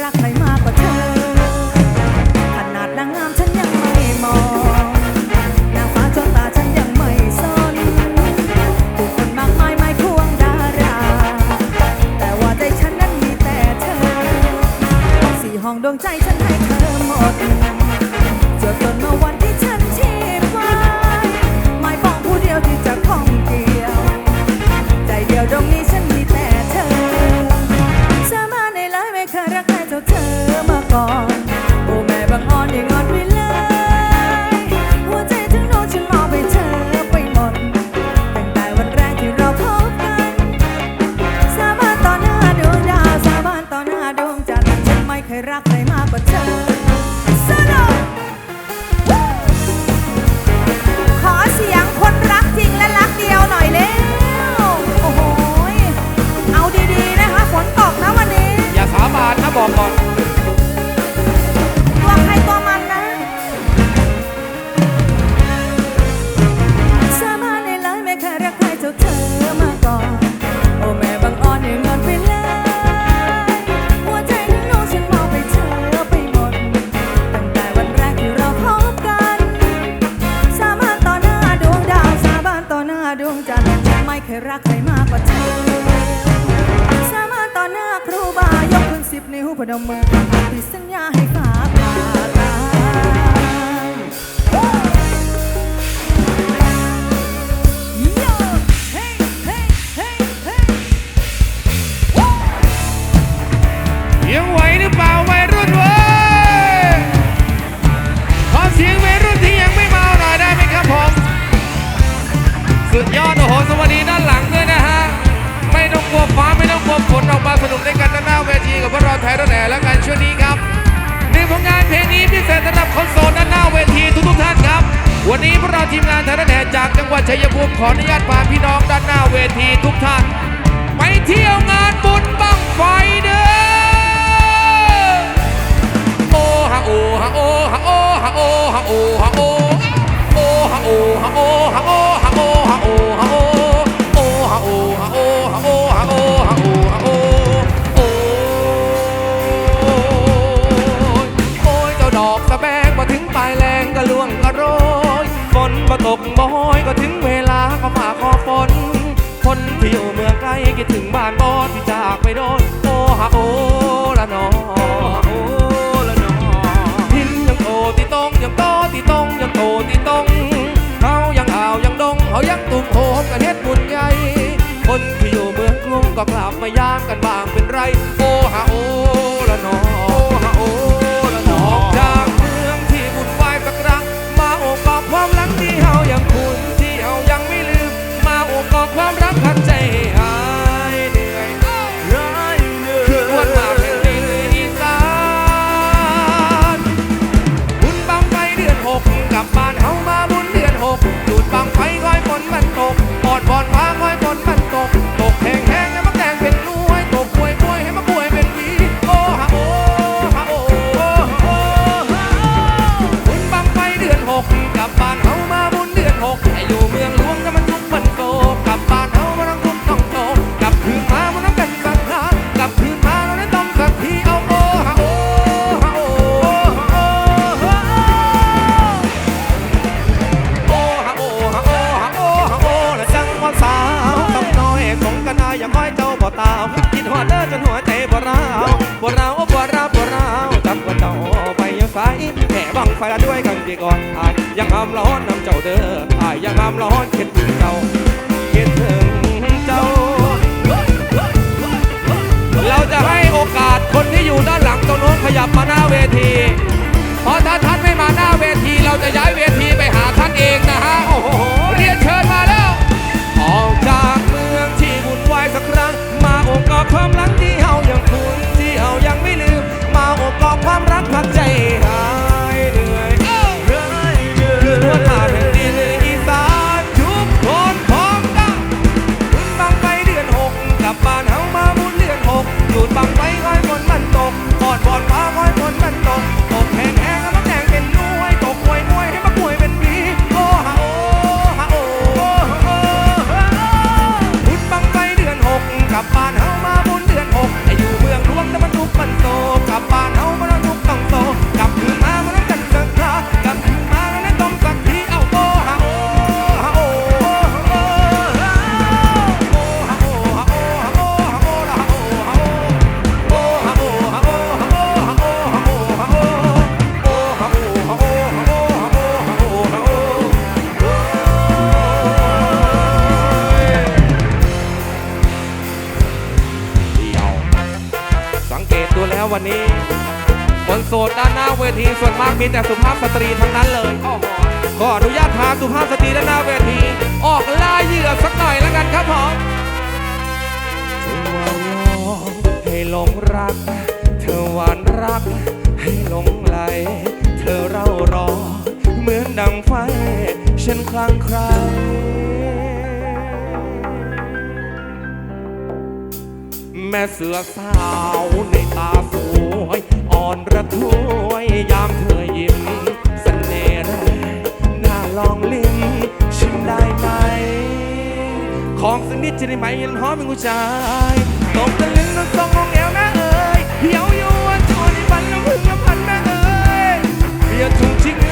รักใครมากกว่าเธอ ขนาดนางงามฉันยังไม่มอง นางฟ้าจนตาฉันยังไม่สนผู้คนมากมายไม่ควงดารา แต่ว่าใจฉันนั้นมีแต่เธอ สี่ห้องดวงใจฉัน ยรักใครมากกว่าเธอสามารถต่อหน้าครูบายกขึ้นสิบนิ้วพนมมือผิดสัญญาให้ฝ่า ขออนุญาตพาพี่น้องด้านหน้าเวทีทุกท่าน ไปเที่ยวงานบุญบั้งไฟเด้อโอฮาโอฮาโอฮาโอฮะโอฮะโอฮะโอโอฮะโอฮะโอฮะโอฮะโอฮะโอฮะโอโอฮาโอฮะโอฮะโอฮะโอฮะโอฮะโอโอยโอ้ยเจ้าดอกสะแบงมาถึงปลายแรงก็ล่วงกระโรยฝนมาตกมอยก็านบอที่จากไปโดนโอฮาโอละนอโอละนอหินยังโตที่ตรงยังโตที่ตรงยังโตที่ตรงเขายังอ่าวยังดงเขายังตุ่มโหมกันเฮ็ดบุญใหญ่คนที่อยู่เมืองกรุงก็กลับมายามก ล่คิดหัวเด้อจนหัวใจบ่ร้าวบ่ร้าวบ่ร้าวบ่ร้าวจับวันต่อไปยังไสแห่บังไฟด้วยกันดีก่อนอายยังห้ามร้อนนำเจ้าเด้ออายยังห้ามร้อนคิดถึงเจ้าคิดถึงเจ้า เราจะให้โอกาสคนที่อยู่ด้านหลังตรงโน้นขยับมาหน้าเวที เพราะถ้าท่านไม่มาหน้าเวที เราจะย้ายเวทีไปหาท่านเอง วันนี้บนโสนด้านหน้าเวทีส่วนมากมีแต่สุภาพสตรีทั้งนั้นเลยกออนุญาตพาสุภาพสตรีด้านหน้าเวที ออกล่าเหยื่อสักหน่อยแล้วกันครับผมเธอวานให้หลงรัก เธอหวานรัก ให้หลงไหล เธอเร่ารอ เหมือนดังไฟ ฉันคลั่งใครแม่เสือสาวในตา วยยามเธอยิ้เสน่ห์แรงน่าลองลิ้มชิมได้ไหม ของสักนิดจะได้ไหมยันหอมเป็นผู้ชจตบตะลึงนั่งซองมองแอวแม่เอ๋ยเหี่ยวยวนชวนในฝันละพึงละพันแม่เอ๋ยเบียร์ถุงทิ้ง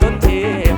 จนเทีย